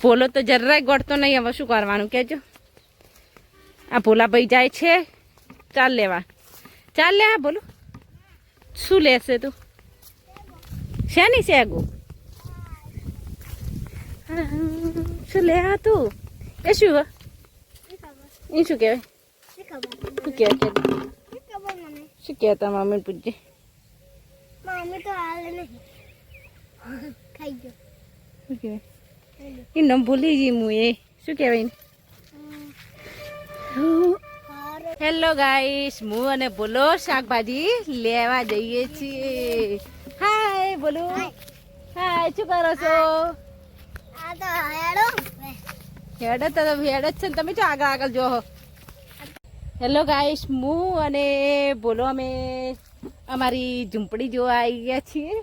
પોલો તો જરાય ગોઠતો નહીં. હવે શું કરવાનું કહેજો. આ ભોલાભાઈ જાય છે. ચાલ લેવા. ચાલ લે હા બોલો. શું લેશે તું? શેની શેગો શું લે આ તું? એ શું? એ શું કહેવાય? શું કહેવાય શું કહેતા મમ્મી પૂછજે. મમ્મી તો આવે નહીં. ખાઈ ગયો. શું કહેવાય? એ નામ ભૂલી ગઈ હું એ શું કહેવાય હેલો ગાઈસ હું અને બોલો શાકભાજી લેવા જઈએ છીએ હાય બોલો હાય શું કરો છો હેડો તો હેડ જ છે ને તમે જો આગળ આગળ જો હેલો ગાઈસ હું અને બોલો અમે અમારી ઝૂંપડી જોવા આવી ગયા છીએ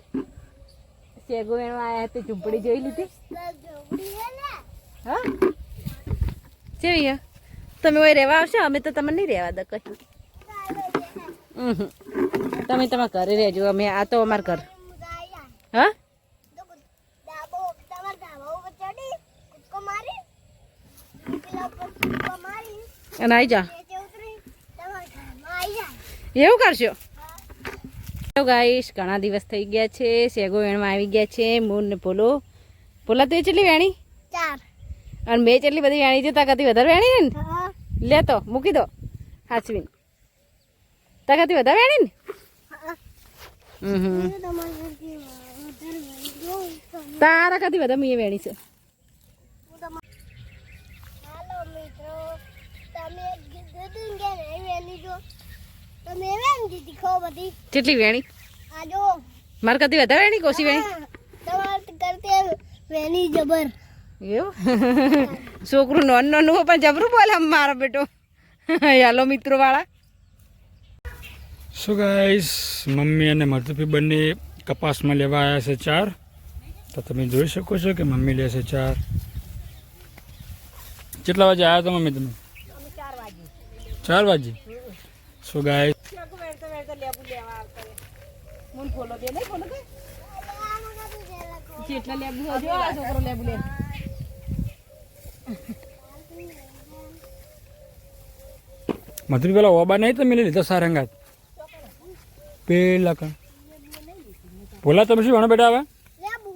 એમાં આવ્યા તે ઝૂંપડી જોઈ લીધી. હે? કેવી તમે ઓય રહેવા આવશો? અમે તો તમને નહીં રહેવા દો કઈ. તમે તમારા ઘરે રહેજો. અમે આ તો અમાર ઘર. હા? અને આવી જા. એવું કરશો? હેલો ગાઈશ ઘણા દિવસ થઈ ગયા છે શેગો વેણમાં આવી ગયા છે મૂન ને પોલો પોલા તો ચેટલી વેણી ચાર અને મેં ચેટલી બધી વેણી છે તાકાતી વધારે વેણી ને લે તો મૂકી દો હાચવીન તાકાતી વધારે વેણી ને તારા કાથી વધારે મેં વેણી છે તમા- કેટલી વેણી? મારે કાથી વધારે વેણી કોશી વેણી? વેણી જબર. એવું? છોકરું નોન નોનું હોય પણ જબરું બોલે આમ મારો બેટો. યાલો મિત્રો વાળા શું ગાઈસ મમ્મી અને મધુપી બંને કપાસમાં લેવા આવ્યા છે ચાર. તો તમે જોઈ શકો છો કે મમ્મી લે છે ચાર. કેટલા વાગે આવ્યા હતા મમ્મી તમે ચાર વાગે. સો ગાઈસ જેટલા લેબુ હોય જો આ છોકરો લેબુ લે. પેલા ઓબા નહીં તમે લીધા સારંગાત પેલા કણ? તમે શું ભણો બેટા હવે લેબુ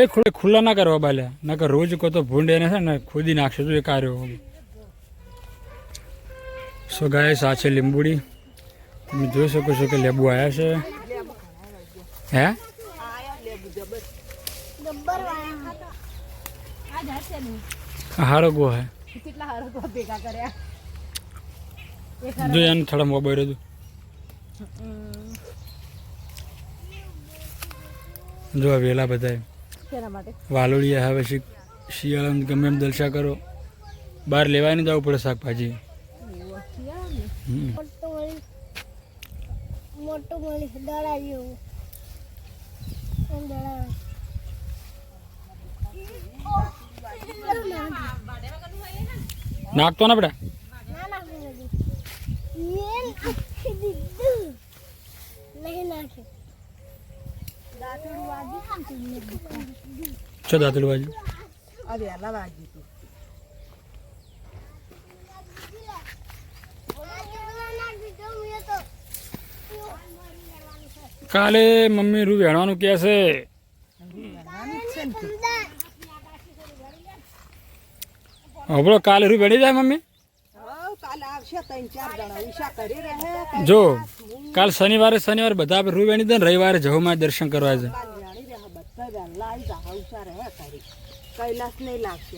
એ ખુલ્લે ખુલ્લા ના કરવા બાલે. નકર રોજ કહો તો ભૂંડે ને છે ને ખોદી નાખશે. તો એ કાર્યો સો ગાય છે લીંબુડી. તમે જોઈ શકો છો કે લેબુ આવ્યા છે. હે? હારો ગો હે. જો એને થોડા મોબાઈલ હતું જો વેલા બધા માટે. વાલોળિયા હવે શિયાળા શિયાળામાં ગમે એમ દલસા કરો. બહાર લેવાય નહીં જવું પડે શાકભાજી. મોટું મળી મોટું જેવું. નાખતો ને બેટા નહીં નાખ્યું છો દાંતલું બાજુ? કાલે મમ્મી રૂ વેણવાનું કે છે. હબળો કાલે રૂ વેડી જાય મમ્મી? જો કાલ શનિવારે શનિવારે બધા આપણે રૂ વેણી દે ને રવિવારે મારે દર્શન કરવા છે. કૈલાસ નહીં લાગશે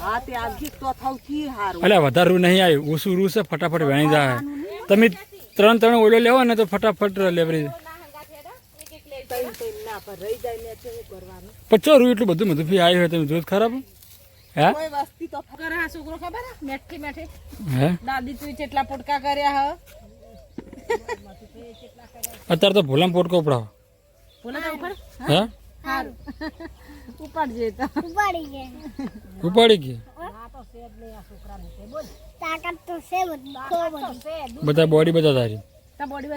હા તે આવજી તો સૌથી સારું અલ્યા વધારે નહીં આવ્યું ઓછું રૂ છે ફટાફટ વેણી જાય. તમે ત્રણ ત્રણ ઓલો લેવો ને તો ફટાફટ લેવરી પચો રૂ એટલું બધું બધું ફી આવ્યું હોય તમે જોત ખરાબ? હે? વસ્તી તો કરે છોકરો ખબર મેઠી મેઠી. હે? દાદી તું કેટલા પોટકા કર્યા હ. અત્યારે તો ભૂલામ પોટકો ઉપડાવો. હે? તો. ઉપાડી ગયા ઉપાડી ગઈ? તાકાત તો છે બધી બોડી બધા. તારી. તા બોડી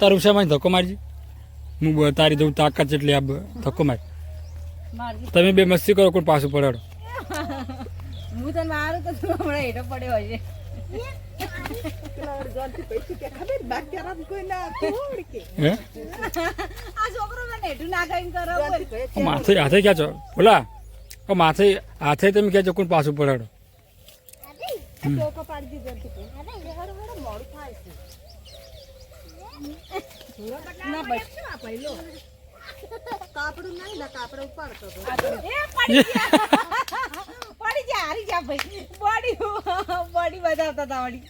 તારું ધક્કો મારજી. હું તારી જવું તાકાત જેટલી આ ધક્કો માર. તમે બે મસ્તી કરો કોણ પાછું પડાડો હું તને મારું તો તું હમણાં હેઠો પડ્યો હશે. માથે હાથે ક્યાં છો? બોલા. માથે હાથે તમે ક્યાં છો? કોણ પાછું પડાડો ના કાપડું નહીં ને કાપડ ઉપાડતો એ પડી ગયા. પડી ગયા હારી જા ભાઈ. બોડી બોડી બતાવતા હતા વળી.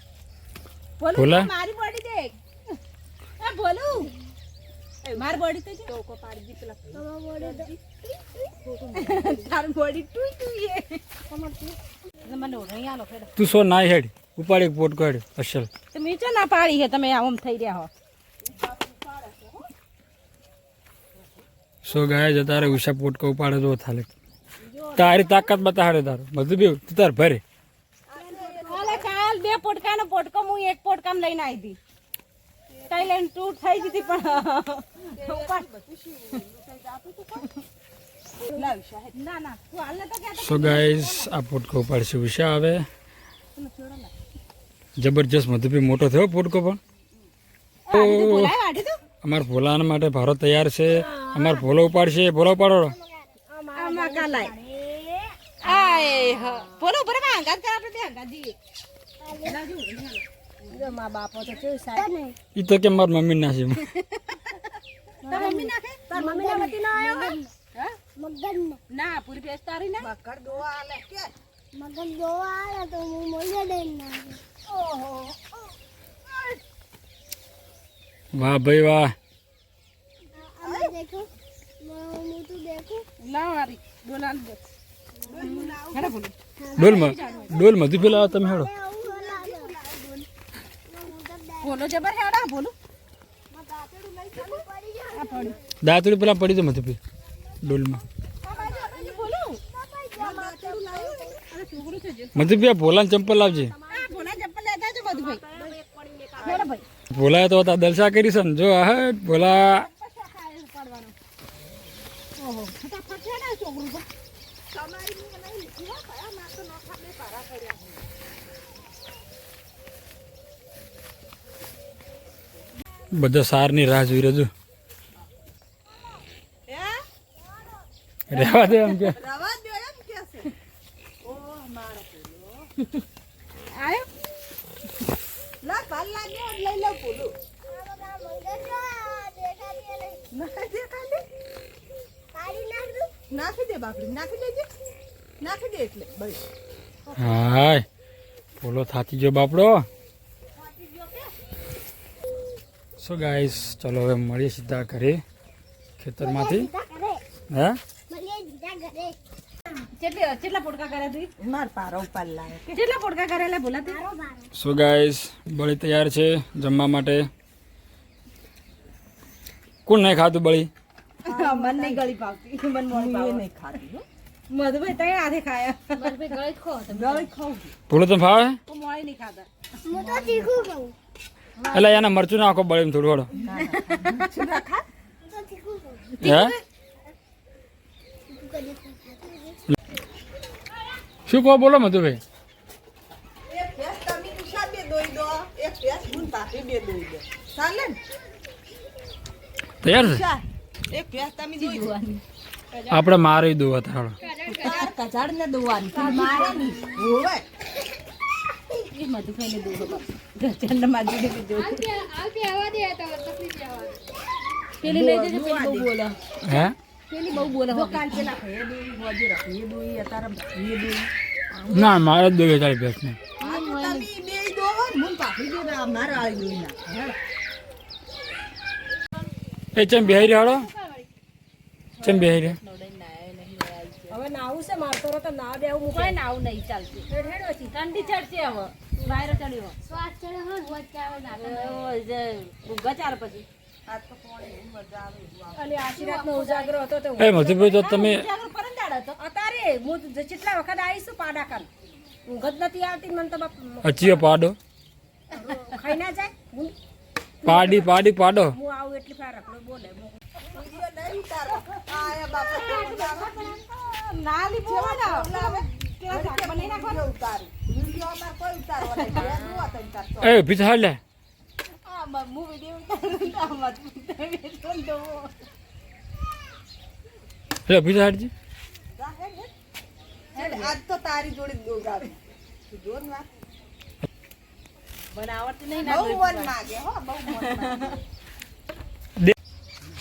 બોલું મારી બોડી દેખ. એ બોલું માર બોડી તો ટોકો પાડી દી પેલા. તારી બોડી ટુઈ ટુઈ એ મને આલો ફેર તું સો ના હેડ. ઉપાડી એક પોટ કાઢ અસલ. તમે ચો ના પાડી હે તમે આમ થઈ રહ્યા હો. સો ગાય જ તારે ઉષા પોટકો ઉપાડે તો થાલે તારી તાકાત બતાડે તારો. બધું બી તું તાર ભરે. બે પોટકાનો પોટકો હું એક પોટકામ લઈને આવી હતી કઈ લઈને તૂટ થઈ હતી પણ. સો ગાઈસ આ પોટકો ઉપાડશે ઉષા આવે જબરજસ્ત મધુભી મોટો થયો પોટકો પણ. અમારા ભોલાના માટે ભારો તૈયાર છે. અમાર ભોલો ઉપાડશે. ભોલો ઉપાડો. તો કે મારી મમ્મી ના છે. તાર મમ્મી નાખે તાર મમ્મી ના વતી ના આયો હા? મગન. ના પૂરી પેસ્ટ ના? બકર દોવા આલે. મગન જોવા આવ્યા તો હું મોજે દઈને નાખી ઓહો. વાહ ભાઈ વાહ. તું ડોલમાં ડોલ મધુ પેલા તમે હેડો. બોલો જબર હેડા બોલો. દાંતડી પેલા પડી તો મધુ પે ડોલમાં. મધુપી આ ભોલાને ચંપલ લાવજે આ બોલા ચપ્પલ લેતા જો બધું ભાઈ ભાઈ તો દલસા કરી છે ને જો હા ભોલા બધા સારની રાહ જોઈ રહ્યો રહેવા દે એમ કે. રહેવા દે એમ કે છે. ઓ મારો આયો લા કાલ લાગ્યો એટલે લઈ લઉં બોલું નાખી હાય. ભોલો થાકી ગયો બાપડો? સો ગાઈસ ચલો હવે મળીએ સીધા ઘરે ખેતરમાંથી. હે? કેટલી કેટલા પોટકા કર્યા તું? માર પારો ઉપર લાવે કેટલા પોટકા કરેલા બોલા તું સો ગાઈસ બળી તૈયાર છે જમવા માટે. કોણ નહીં ખાતું બળી? મન નહીં ગળી પાવતી મન મોડી હું નહીં ખાતી મધુભાઈ તઈ હાથે ખાયા. મધુભાઈ ગળી ખો ગળી ખાઉં ભૂલો તો ભાવે? હું મોડી નહીં ખાતા હું તો શીખું કહું એટલે એને મરચું નાખો બળી થોડું થોડો હું દોઈ કહો બોલો મધુભાઈ? તૈયાર છે? આપણે મારી દો. દોવાની. મારે નહીં મધુભાઈને દે. જો પેલી લઈ જજો પેલી બહુ બોલે. હે? પેલી બહુ બોલે કાલ પેલા ભે દોઈ હોજે રખી દોઈ અતાર ભે દોઈ. ના મારે જ દોવે તારી ભેંસને. આ તો તમે બે દો હું પાપી બે દો મારે આવી દોઈ ના હેડ એ ચમ બેહી રહ્યો ચમ બેહી રહ્યો? હવે નાવું છે મારતો તો ના દેવું કોઈ નાવું નહીં ચાલતું. ઠંડી ચડશે હવે. વાયરો ચડ્યો. શ્વાસ ચડે હોય હોજ ચાવે ના ચાર પછી તો કોણ મજા આવે ઉજાગરો હતો તો એ મધુભાઈ તો તમે હતો અતારે હું જેટલા વખત આવીશું પાડા કાલ ઊંઘ જ નથી આવતી મને તો અચીયો પાડો. ખાઈ ના જાય? પાડી પાડી પાડો. હું આવું એટલી ફાર રખડો બોલે હું વીડિયો નહીં ઉતારો. આ આયા બાપા ના લીધો. એ પીછા લે લે પીછા આજ તો તારી જોડે દોગાવે. તું જો ને વાત. નહીં ના બહુ મન માગે હો બહુ મન માગે.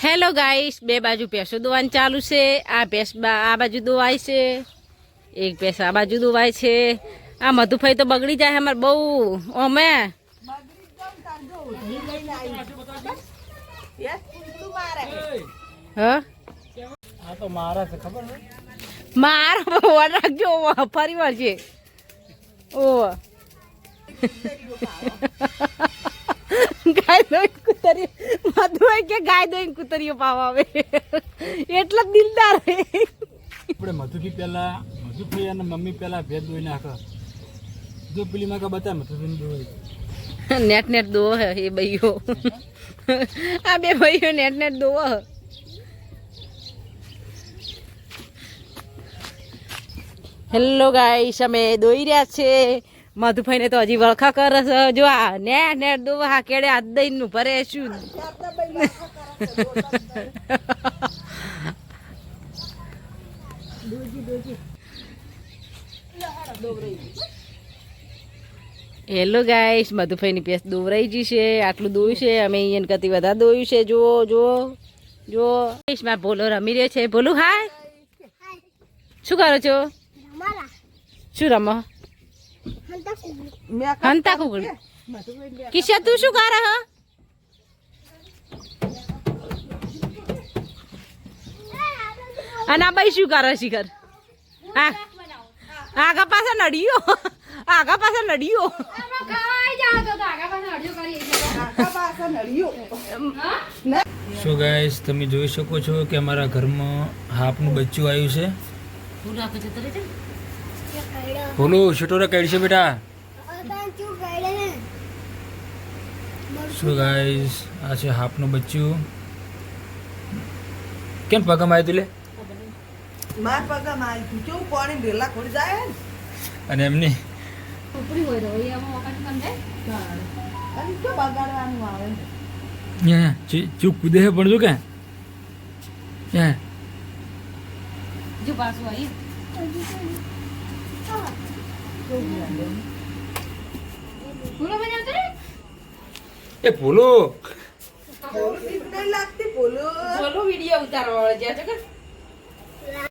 હેલો ગાઈસ બે બાજુ ભેંસો દોવાનું ચાલુ છે. આ ભેંસ બા- આ બાજુ દોવાય છે. એક ભેંસ આ બાજુ દોવાય છે. આ મધુભાઈ તો બગડી જાય અમારે બહુ. અમે બગડી જ જાઉં તાર જો ઉધડી લઈને આવી. યસ, કૂતરું મારે. હ? તો મારા છે ખબર માર વર રાખજો ફરી ફરી વળશે ઓ ગાય દોઈ કુતરી મધુભાઈ કે ગાય દોઈ કુતરીઓ પાવ આવે. એટલા દિલદાર હે આપણે મધુથી પહેલા મધુભાઈ અને મમ્મી પહેલા ભેદ દોઈ નાખો. જો પેલી માં બતાવે મધુભાઈ દોઈ નેટ નેટ દો હે એ ભાઈઓ. આ બે ભાઈઓ નેટ નેટ દો હેલો ગાઈશ અમે દોઈ રહ્યા છે. મધુભાઈને તો હજી વળખા કરે જો આ ને ને દોવા કેડે હાથ દઈને ભરે શું હેલો ગાઈસ, મધુભાઈની પેસ દોવરાઈ ગઈ છે. આટલું દોયું છે. અમે એને કરતી વધારે દોયું છે. જુઓ જુઓ જુઓ. માં ભોલો રમી રહ્યો છે. ભોલું, હાય. શું કરો છો? શું રમો? હંતા કુકડી. કિશા તું શું કરે હ? અને આ ભાઈ શું કરે શિખર? હા? આગા પાછા નડિયો? આગા પાછા નડિયો? સો ગાઈસ તમે જોઈ શકો છો કે અમારા ઘરમાં હાપનું બચ્ચું આવ્યું છે. બોલો છોટોરા કઈ છે બેટા? સો ગાઈસ આ છે હાફનું બચ્ચું. કેમ પગમ આવ્યું તું લે? માર પગમ આવી તું. કેવું પાણી ભેલા ખોડી જાય અને એમની અને શું બગાડવાનું આવે ને? યા ચૂ ચૂપ હે છે પણ જો કે? જો પાછું આવી એ ભૂલો બોલું બીક નહીં લાગતી બોલું બોલો વીડિયો ઉતારવા વાળો જ્યાં છે